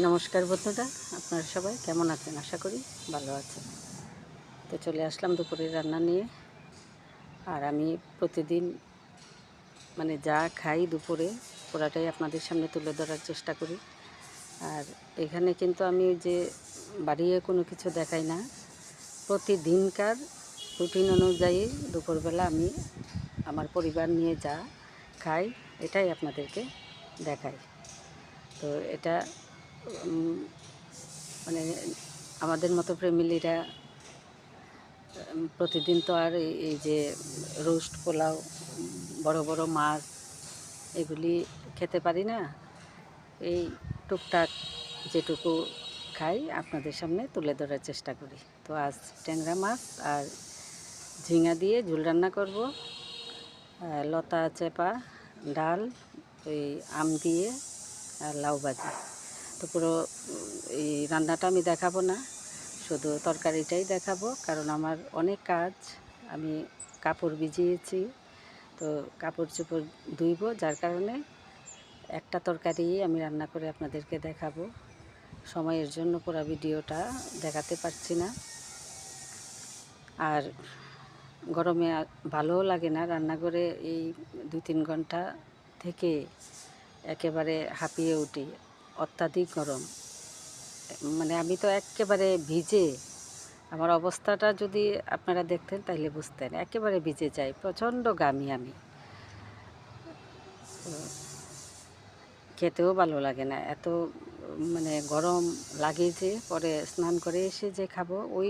নমস্কার বন্ধুরা, আপনারা সবাই কেমন আছেন? আশা করি ভালো আছেন। তো চলে আসলাম দুপুরের রান্না নিয়ে। আর আমি প্রতিদিন মানে যা খাই দুপুরে পুরাটাই আপনাদের সামনে তুলে ধরার চেষ্টা করি। আর এখানে কিন্তু আমি যে বাড়িয়ে কোনো কিছু দেখাই না। প্রতিদিনকার রুটিন অনুযায়ী দুপুরবেলা আমি আমার পরিবার নিয়ে যা খাই, এটাই আপনাদেরকে দেখাই। তো এটা মানে আমাদের মতো ফ্যামিলিরা প্রতিদিন তো আর এই- যে রোস্ট পোলাও, বড় বড় মাছ এগুলি খেতে পারি না। এই টুকটাক যেটুকু খাই আপনাদের সামনে তুলে ধরার চেষ্টা করি। তো আজ ট্যাংরা মাছ আর ঝিঙা দিয়ে ঝুল রান্না করব। লতা, চেপা, ডাল ওই আম দিয়ে আর লাউ ভাজি। তো পুরো এই রান্নাটা আমি দেখাবো না, শুধু তরকারিটাই দেখাবো, কারণ আমার অনেক কাজ, আমি কাপড় ভিজিয়েছি, তো কাপড় চোপড় ধুইব, যার কারণে একটা তরকারি আমি রান্না করে আপনাদেরকে দেখাবো। সময়ের জন্য পুরো ভিডিওটা দেখাতে পারছি না। আর গরমে ভালোও লাগে না, রান্না করে এই দুই তিন ঘণ্টা থেকে একেবারে হাঁপিয়ে উঠি। অত্যাধিক গরম। মানে আমি তো একেবারে ভিজে, আমার অবস্থাটা যদি আপনারা দেখতেন তাহলে বুঝতেন, একেবারে ভিজে যাই, প্রচণ্ড গামি আমি। খেতেও ভালো লাগে না, এত মানে গরম লাগে যে পরে স্নান করে এসে যে খাব, ওই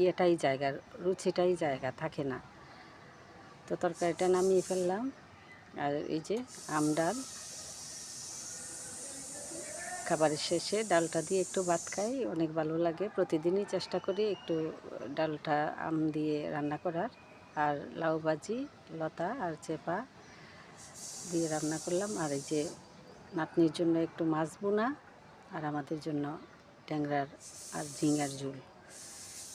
ইয়েটাই জায়গা, রুচিটাই জায়গা, থাকে না। তো তরকারিটা নামিয়ে ফেললাম, আর এই যে আম ডাল খাবারের শেষে ডালটা দিয়ে একটু ভাত খাই, অনেক ভালো লাগে। প্রতিদিনই চেষ্টা করি একটু ডালটা আম দিয়ে রান্না করার। আর লাউ ভাজি, লতা আর চেপা দিয়ে রান্না করলাম। আর এই যে নাতনির জন্য একটু মাছ বোনা আর আমাদের জন্য ট্যাংরার আর ঝিঙার ঝুল।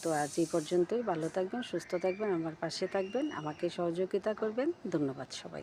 তো আজ এই পর্যন্তই। ভালো থাকবেন, সুস্থ থাকবেন, আমার পাশে থাকবেন। আমাকে সহযোগিতা করবেন। ধন্যবাদ সবাই